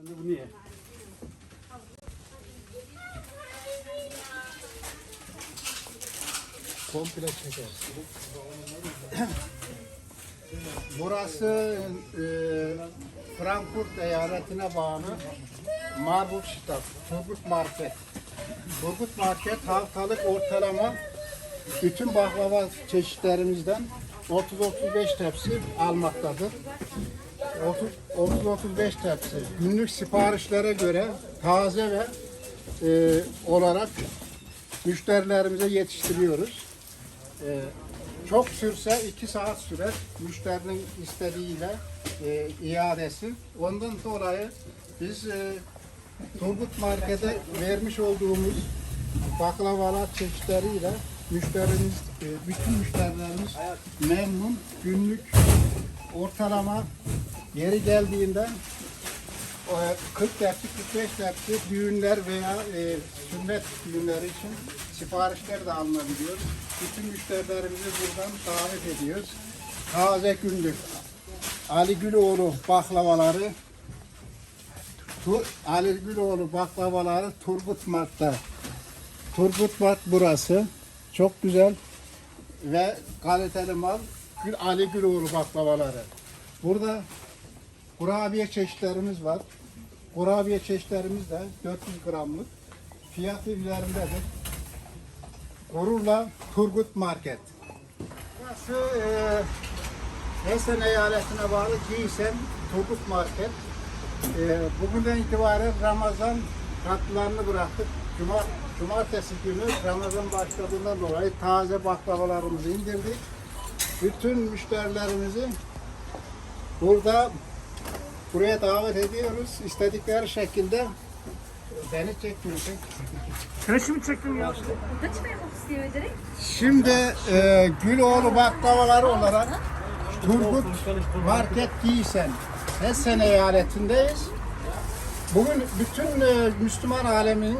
Ben de bunu ye. Komple çeker. Burası e, Frankfurt eyaletine bağlı Marburgstadt, Turgut Market. Turgut Market haftalık ortalama bütün baklava çeşitlerimizden 30-35 tepsi almaktadır. 30-35 tepsi. Günlük siparişlere göre taze ve e, olarak müşterilerimize yetiştiriyoruz. E, çok sürse 2 saat sürer müşterinin istediğiyle e, iadesi. Ondan dolayı biz e, Turgut Market'e vermiş olduğumuz baklavalar çeşitleriyle müşterimiz, e, bütün müşterilerimiz memnun. Günlük ortalama yeri geldiğinde e, 40 tepsi, 45 tepsi düğünler veya e, sünnet düğünleri için siparişler de alınabiliyor. Bütün müşterilerimizi buradan davet ediyoruz. Taze günlük Ali Güloğlu baklavaları Tu- Ali Güloğlu baklavaları Turgut Mart'ta. Turgut Mart burası. Çok güzel ve kaliteli mal. Gül Ali Güloğlu baklavaları. Burada kurabiye çeşitlerimiz var. Kurabiye çeşitlerimiz de 400 gramlık. Fiyatı üzerindedir. Gururla Turgut Market. Burası e, Hessen eyaletine bağlı Giysen Turgut Market. E, bugünden itibaren Ramazan tatlılarını bıraktık. Cuma, cumartesi günü Ramazan başladığından dolayı taze baklavalarımızı indirdik. Bütün müşterilerimizi burada buraya davet ediyoruz. İstedikleri şekilde beni çekmiyorsun. Kreşi mi çektin ya? Kaç vermek istiyor direkt? Şimdi e, Güloğlu baklavaları olarak Turgut Market Giysen Hessen eyaletindeyiz. Bugün bütün e, Müslüman aleminin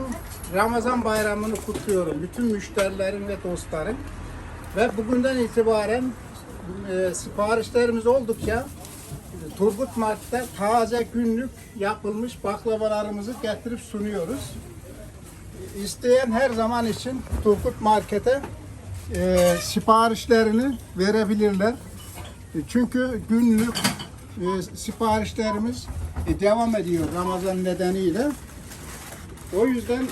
Ramazan bayramını kutluyorum. Bütün müşterilerim ve dostlarım. Ve bugünden itibaren e, siparişlerimiz oldukça Turgut Mart'ta taze günlük yapılmış baklavalarımızı getirip sunuyoruz. İsteyen her zaman için Turgut Market'e e, siparişlerini verebilirler. Çünkü günlük e, siparişlerimiz e, devam ediyor Ramazan nedeniyle. O yüzden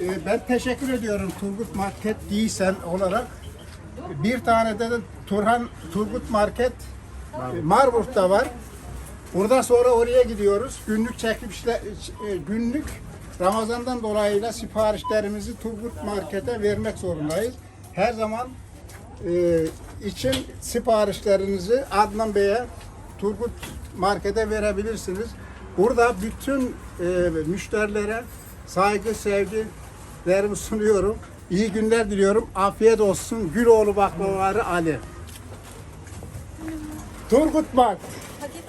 e, ben teşekkür ediyorum Turgut Market değilsen olarak. Bir tane de Turhan Turgut Market Marburg'da var. Buradan sonra oraya gidiyoruz. Günlük çekmişler, e, günlük Ramazan'dan dolayıyla siparişlerimizi Turgut Market'e vermek zorundayız. Her zaman e, için siparişlerinizi Adnan Bey'e Turgut Market'e verebilirsiniz. Burada bütün e, müşterilere saygı, sevgilerimi sunuyorum. İyi günler diliyorum. Afiyet olsun. Güloğlu baklavaları Ali. Turgut Mart. Paket